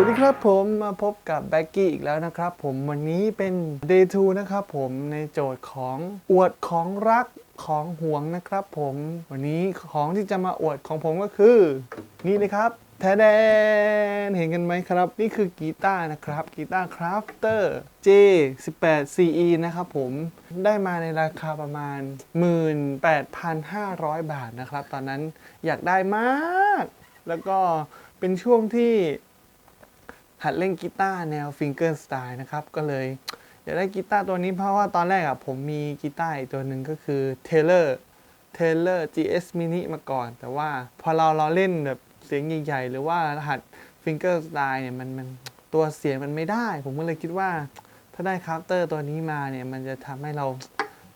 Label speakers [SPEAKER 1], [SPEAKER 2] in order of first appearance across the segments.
[SPEAKER 1] วัสดีครับผมมาพบกับแบ็กกี้อีกแล้วนะครับ ผมวันนี้เป็น day 2นะครับผมในโจทย์ของอวดของรักของห่วงนะครับผมวันนี้ของที่จะมาอวดของผมก็คือ นี่เลยครับแทแดนเห็นกันไหมครับ นี่คือกีตาร์นะครับกีตาร์คราฟเตอร์ J 1 8 CE นะครับผมได้มาในราคาประมาณ 18,500 บาทนะครับ ตอนนั้นอยากได้มาก แล้วก็เป็นช่วงที่ หัดเล่นกีตาร์แนวฟิงเกอร์สไตล์นะครับ ก็เลยอยากได้กีตาร์ตัวนี้เพราะว่าตอนแรกอะผมมีกีตาร์อีกตัวหนึ่งก็คือ Taylor Taylor GS Mini มาก่อน แต่ว่าพอเราเราเล่นแบบเสียงใหญ่ๆ หรือว่าหัดฟิงเกอร์สไตล์เนี่ยมันมันตัวเสียงมันไม่ได้ ผมก็เลยคิดว่า ถ้าได้คราฟเตอร์ตัวนี้มาเนี่ย มันจะทำให้เรา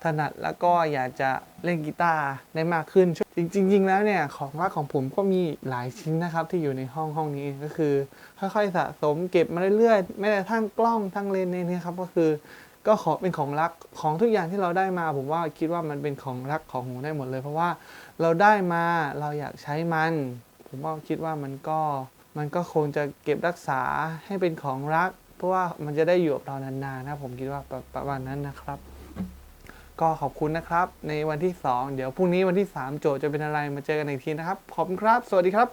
[SPEAKER 1] ถนัดแล้วก็อยากจะเล่นกีตาร์ได้มากขึ้น จริงๆแล้วเนี่ยของรักของผมก็มีหลายชิ้นนะครับที่อยู่ในห้องห้องนี้ก็คือ ค่อยๆสะสมเก็บมาเรื่อยๆแม้แต่ทั้งกล้องทั้งเลนส์เนี่ยครับก็คือก็ขอเป็นของรักของทุกอย่างที่เราได้มา ผมว่าคิดว่ามันเป็นของรักของห่วงได้หมดเลย เพราะว่าเราได้มาเราอยากใช้มัน ผมว่าคิดว่ามันก็มันก็คงจะเก็บรักษาให้เป็นของรัก เพราะว่ามันจะได้อยู่กับเรานานๆนะผมคิดว่าประมาณนั้นนะครับ ก็ขอบคุณนะครับ ในวันที่ 2 เดี๋ยวพรุ่งนี้วันที่ 3 โจทย์จะเป็นอะไรมาเจอกันอีกทีนะครับ ขอบคุณครับ สวัสดีครับ